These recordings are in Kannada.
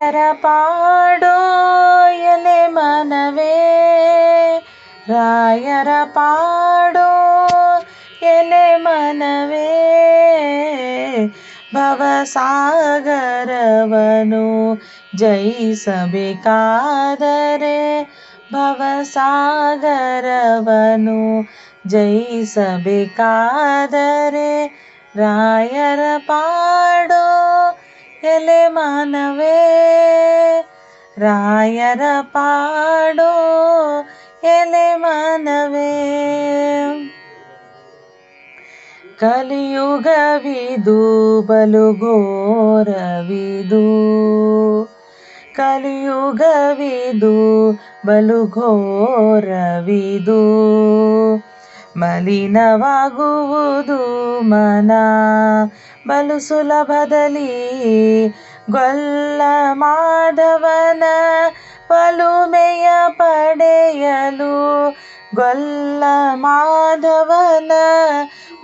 ರ ಪಾಡೋ ಎಲೆ ಮನವೇ ರಾಯರ ಪಾಡೋ ಎಲೆ ಮನವೇ ಭವಸಾಗರವನು ಜಯಿಸಬೇಕಾದರೆ ಭವಸಾಗರವನು ಜಯಿಸಬೇಕಾದರೆ ರಾಯರ ಪಾಡೋ ಎಲೆ ಮಾನವೇ ರಾಯರ ಪಾಡೋ ಎಲೆ ಮಾನವೇ ಕಲಿಯುಗವಿದು ಬಲುಘೋರವಿದು ಕಲಿಯುಗವಿದು ಬಲುಘೋರವಿದು ಮಲಿನವಾಗುವುದು ಮನ. ಬಲು ಸುಲಭದಲ್ಲಿ ಗೊಲ್ಲ ಮಾಧವನ ಒಲುಮೆಯ ಪಡೆಯಲು ಗೊಲ್ಲ ಮಾಧವನ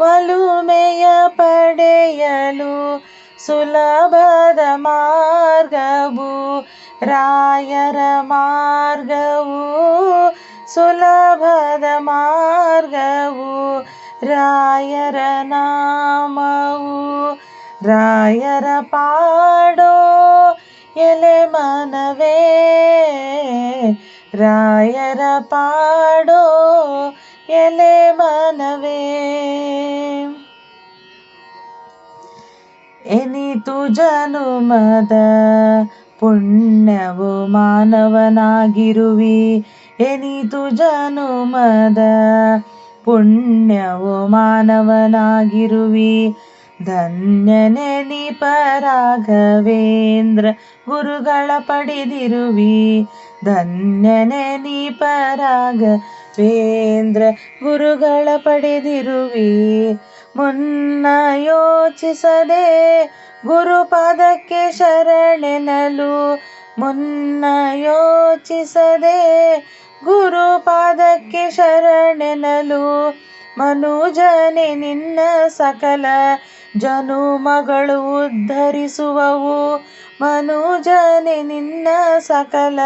ಒಲುಮೆಯ ಪಡೆಯಲು ಸುಲಭದ ಮಾರ್ಗವು ರಾಯರ ಮಾರ್ಗವು ಸುಲಭದ ಮಾರ್ಗವು ರಾಯರ ನಾಮವು. ರಾಯರ ಪಾಡೋ ಎಲೆ ಮನವೇ. ರಾಯರ ಪಾಡೋ ಎಲೆ ಮನವೇ. ಎನಿತು ಜನುಮದ ಪುಣ್ಯವು ಮಾನವನಾಗಿರುವಿ. ಎನಿತು ಜನುಮದ ಪುಣ್ಯವು ಮಾನವನಾಗಿರುವಿ. ಧನ್ಯನೆನಿ ಪರಾಘವೇಂದ್ರ ರಾಘವೇಂದ್ರ ಗುರುಗಳ ಪಡೆದಿರುವಿ. ಧನ್ಯನೆನಿ ಪರಾಘವೇಂದ್ರ ರಾಘವೇಂದ್ರ ಗುರುಗಳ ಪಡೆದಿರುವಿ. ಮುನ್ನ ಯೋಚಿಸದೆ ಗುರುಪಾದಕ್ಕೆ ಶರಣೆನಲು, ಮುನ್ನ ಯೋಚಿಸದೆ ಗುರುಪಾದಕ್ಕೆ ಶರಣೆನಲು, ಮನುಜನೆ ನಿನ್ನ ಸಕಲ ಜನುಮಗಳು ಉದ್ಧರಿಸುವವು. ಮನುಜನೆ ನಿನ್ನ ಸಕಲ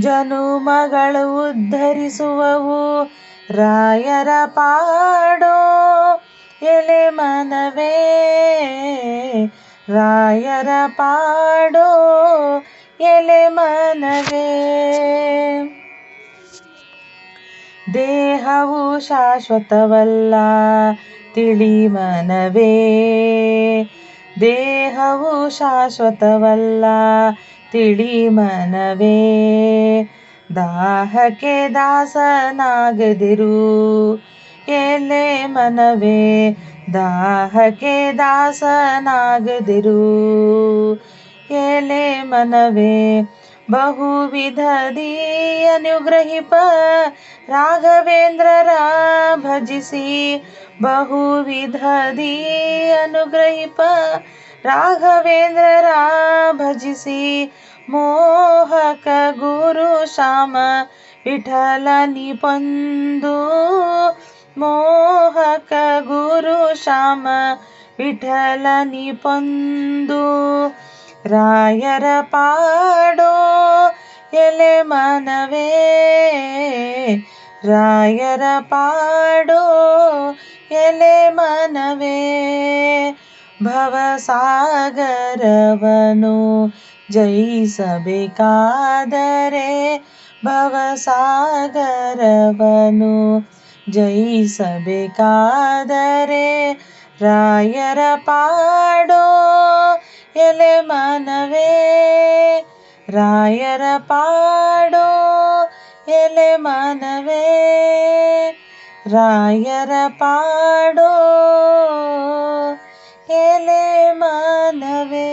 ಜನುಮಗಳು ಉದ್ಧರಿಸುವವು. ರಾಯರ ಪಾಡೋ ಎಲೆ ಮನವೇ, ರಾಯರ ಪಾಡೋ ಎಲೆ ಮನವೇ. ದೇಹವು ಶಾಶ್ವತವಲ್ಲ, ತಿಳಿ ಮನವೇ. ದೇಹವು ಶಾಶ್ವತವಲ್ಲ, ತಿಳಿ ಮನವೇ. ದಾಹಕ್ಕೆ ದಾಸನಾಗದಿರು ಎಲೆ ಮನವೇ. ದಾಹಕ್ಕೆ ದಾಸನಾಗದಿರು ಎಲೆ ಮನವೇ. ಬಹುವಿಧದಿ ಅನುಗ್ರಹಿಪ ರಾಘವೇಂದ್ರರ ಭಜಿಸಿ ಬಹುವಿಧದಿ ಅನುಗ್ರಹಿಪ ರಾಘವೇಂದ್ರರ ಭಜಿಸಿ ಮೋಹಕ ಗುರು ಶ್ಯಾಮ ವಿಠಲನಿ ಪಂದು ಮೋಹಕ ಗುರು ಶ್ಯಾಮ ವಿಠಲನಿ ಪಂದು ರಾಯರ ಪಾಡೋ ಎಲೆ ಮನವೇ. ರಾಯರ ಪಾಡೋ ಎಲೆ ಮನವೇ. ಭವಸಾಗರವನು ಜಯಿಸಬೇಕಾದರೆ ಭವಸಾಗರವನು ಜಯಿಸಬೇಕಾದರೆ ರಾಯರ ಪಾಡೋ ಎಲೆ ಮಾನವೇ ರಾಯರ ಪಾಡೋ ಎಲೆ ಮಾನವೇ ರಾಯರ ಪಾಡೋ ಎಲೆ ಮನವೇ.